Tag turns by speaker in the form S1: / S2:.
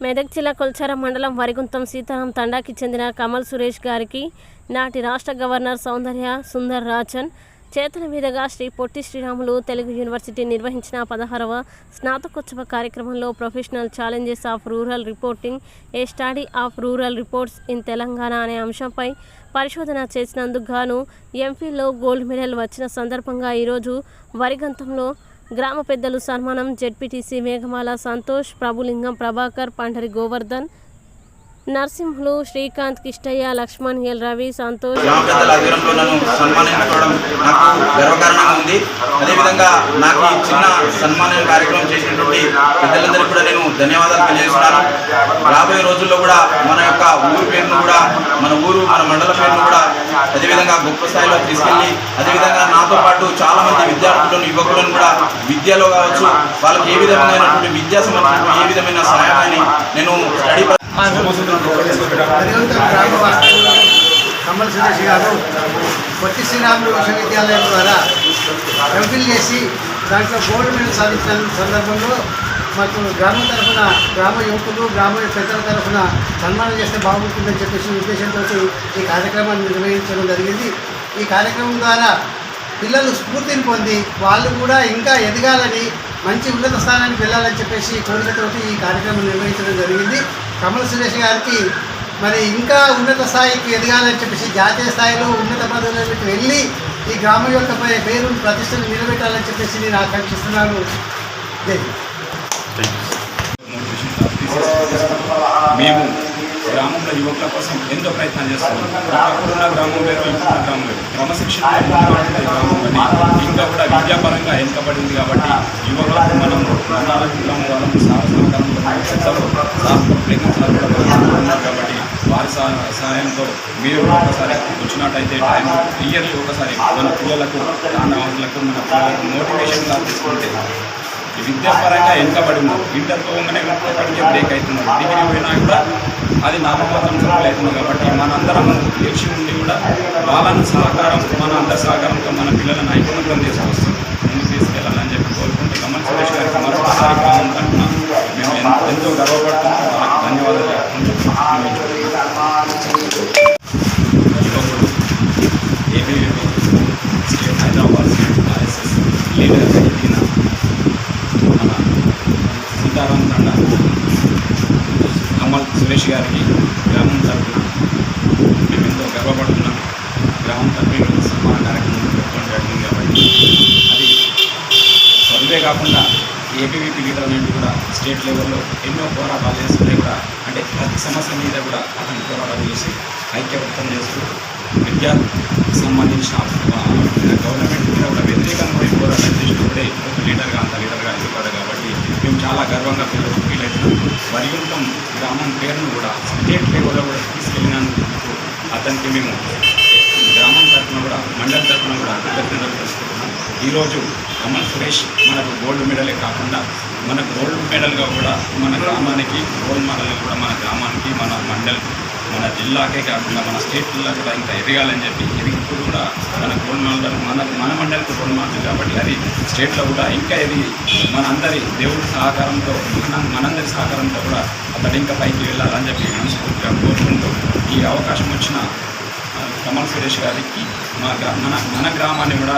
S1: మెదక్ జిల్లా కొల్చార మండలం వరిగుంతం సీతారాం తండాకి చెందిన కమల్ సురేష్ గారికి నాటి రాష్ట్ర గవర్నర్ సౌందర్య సుందర్ రాజన్ చేతుల మీదుగా శ్రీ పొట్టి శ్రీరాములు తెలుగు యూనివర్సిటీ నిర్వహించిన పదహారవ స్నాతకోత్సవ కార్యక్రమంలో professional challenges of rural reporting a study of rural reports in Telangana అనే అంశంపై పరిశోధన చేసినందుకు గాను ఎంఫీలో గోల్డ్ మెడల్ వచ్చిన సందర్భంగా ఈరోజు వరిగంతంలో గ్రామ పెద్దలు సన్మానం జెడ్పీటీసీ మేఘమాల సంతోష్ ప్రభులింగం ప్రభాకర్ పండరి గోవర్ధన్ నరసింహులు శ్రీకాంత్ కిష్టయ్య లక్ష్మణ్ ఎల్ రవి సంతోష్.
S2: సన్మానించుకోవడం నాకు గర్వకారణంగా ఉంది. అదేవిధంగా నాకు ఈ చిన్న సన్మాన కార్యక్రమం చేసినటువంటి పెద్దలందరికీ కూడా నేను ధన్యవాదాలు తెలియజేస్తున్నాను. రాబోయే రోజుల్లో కూడా మన యొక్క ఊరు పేరును కూడా మన ఊరు మన మండల పేరును కూడా అదేవిధంగా గొప్ప స్థాయిలో తీసుకెళ్ళి అదేవిధంగా నాతో పాటు చాలా మంది విద్యార్థులను యువకులను కూడా విద్యలో కావచ్చు వాళ్ళకి ఏ విధమైనటువంటి విద్యా సంబంధించిన ఏ విధమైన సహాయాన్ని నేను స్టడీ
S3: కమల్ సురేష్ గారు పొట్టి శ్రీరాములు విశ్వవిద్యాలయం ద్వారా ఎంఫిల్ చేసి దాంట్లో గోల్డ్ మెడల్ సాధించిన సందర్భంలో మాకు గ్రామం తరఫున గ్రామ యువకులు గ్రామ పెద్దల తరఫున సన్మానం చేస్తే బాగుంటుందని చెప్పేసి ఉద్దేశంతో ఈ కార్యక్రమాన్ని నిర్వహించడం జరిగింది. ఈ కార్యక్రమం ద్వారా పిల్లలు స్ఫూర్తిని పొంది వాళ్ళు కూడా ఇంకా ఎదగాలని మంచి ఉన్నత స్థానానికి వెళ్ళాలని చెప్పేసి కోరికతోటి ఈ కార్యక్రమం నిర్వహించడం జరిగింది. కమల సురేష్ గారికి మరి ఇంకా ఉన్నత స్థాయికి ఎదగాలని చెప్పేసి జాతీయ స్థాయిలో ఉన్నత పదవులకు వెళ్ళి ఈ గ్రామం యొక్క పై- పేరును ప్రతిష్టను నిలబెట్టాలని చెప్పేసి నేను ఆకాంక్షిస్తున్నాను. జై
S4: మేము గ్రామంలో యువకుల కోసం ఎంతో ప్రయత్నం చేస్తున్నాం. అప్పుడున్న గ్రామం వేరు ఇప్పుడున్న గ్రామం వేరు. క్రమశిక్షణ గ్రామం ఇంకా కూడా విద్యాపరంగా ఎంతబడింది కాబట్టి యువకులకు మనం గ్రామం వాళ్ళకు కాబట్టి వారి సహాయంతో మీరు ఒకసారి వచ్చినట్టయితే టైం ఇయర్లీ ఒకసారి మన పిల్లలకు మన పిల్లలకు మోటివేషన్గా తీసుకుంటే విద్యాపరంగా వెనుకబడి ఉన్నారు ఇంటర్ పోగానే ఎప్పటికే బ్రేక్ అవుతున్నారు డిగ్రీ పోయినా కూడా అది నామమాత్రం చదువులు అవుతుంది కాబట్టి మనందరం లేచి ఉండి కూడా వాళ్ళని సహకారం మన అందరి సహకారంతో మన పిల్లలను ఐక్యమత్యం తీసుకొస్తాం. ముందుకు తీసుకెళ్ళాలని చెప్పి కోరుకుంటే కమల్ సురేష్ గారికి మరొకసారి గ్రామం తరఫున మేము ఎంతో గర్వపడుతున్నాం. వాళ్ళకి ధన్యవాదాలు యువకుడు ABVP state Hyderabad state RSS లీడర్గా ఎదిగిన మన సీతారాం తండ కమల్ సురేష్ గారికి గ్రామం తరఫున మేము ఎంతో గర్వపడుతున్నాం. గ్రామం తరఫున సన్మాన కార్యక్రమం పెట్టడం జరిగింది కాబట్టి అది చదువే కాకుండా ఏపీవీపీ లీడర్ నుండి కూడా స్టేట్ లెవెల్లో ఎన్నో పోరాటాలు చేస్తుంటే కూడా అంటే ప్రతి సమస్య మీద కూడా అతను పోరాటాలు చేసి ఐక్యవృత్తం చేస్తూ విద్యా సంబంధించిన గవర్నమెంట్ మీద కూడా వ్యతిరేకంగా పోరాటం చేసినప్పుడే ఒక లీడర్గా అంత లీడర్గా ఎదుగుతాడు కాబట్టి మేము చాలా గర్వంగా ఫీల్ గ్రామం పేరును కూడా స్టేట్ లెవెల్లో కూడా తీసుకెళ్ళినందుకు అతనికి మేము గ్రామం తరఫున కూడా మండలి తరఫున కూడా కృతజ్ఞతలు తెలుసుకుంటున్నాం ఈరోజు కమల్ సురేష్ మనకు గోల్డ్ మెడలే కాకుండా మన గోల్డ్ మెడల్గా కూడా మన గ్రామానికి గోల్డ్ మెడల్ కూడా మన గ్రామానికి మన జిల్లాకే కాకుండా మన స్టేట్లో కూడా ఇంకా ఎదగాలని చెప్పి ఎదిగినప్పుడు ఇప్పుడు కూడా మన గోల్డ్ మన మన మండలికి గోల్డ్ కాబట్టి అది స్టేట్లో కూడా ఇంకా ఇది మన అందరి దేవుడి సహకారంతో మన మనందరి సహకారంతో కూడా అతడు ఇంకా పైకి వెళ్ళాలని చెప్పి మనస్ఫూర్తిగా కోరుకుంటూ ఈ అవకాశం వచ్చిన కమల్ సురేష్ గారికి మా మన మన గ్రామాన్ని కూడా